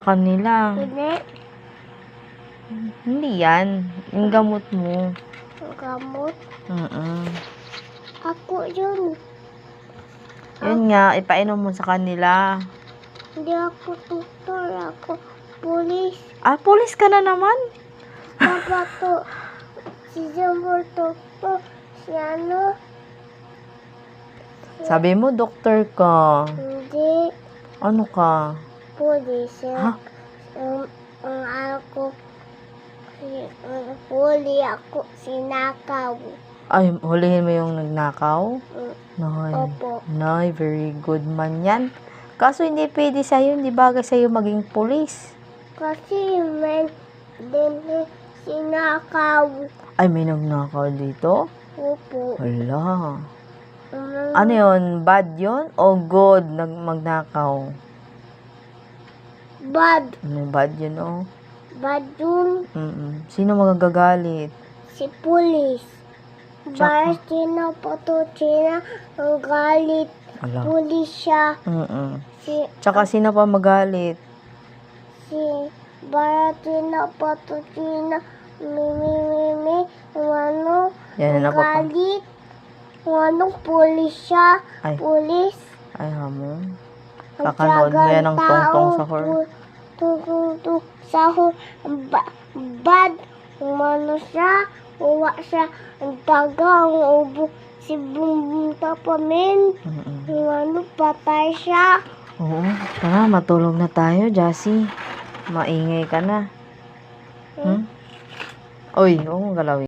kanila. Hindi. Hindi yan. Yung gamot mo. Ang gamot. Mm-mm. Ako yun. Yun nga, ipainom mo sa kanila. Hindi ako doktor. Ako pulis. Ah, pulis ka na naman. Papa to. Si Jumbo doktor. Si ano. Sabi mo, doktor ka. Hindi. Ano ka? Pulis. Ha? Um, ang ako. Ang puli ako. Sinakaw. Ay, hulihin mo yung nagnakaw? Mm, Nay. Opo. Nay, very good man yan. Kaso hindi pwede sa'yo, hindi bagay sa'yo maging pulis. Kasi men din sinakaw. Ay, may nagnakaw dito? Opo. Wala. Um, Ano yun? Bad yun? O good nag magnakaw? Bad. Ano bad yun, oh? Bad yun. Mm Sino magagagalit? Si pulis. Para sinapato ang galit. Wala. Pulis siya. Mm Si, Tsaka sino pa magalit? si, para sinapato sina, mi, mi, mi, mi, ang ano, Yan, ang ano pa pa? galit. Anong pulis siya. Ay. Pulis. Ay, hamon. Ang Kakanood mo yan ng tiyagang tongtong sa hor. Tungtong tung sa hor. Ba, bad. Umano siya. Uwa siya. Ang taga. Ang ubo. Si Bumbum Tapamin. Umano patay siya. Oo. Tara, matulog na tayo, Jassy. Maingay ka na. Hmm? Uy, mong galawin.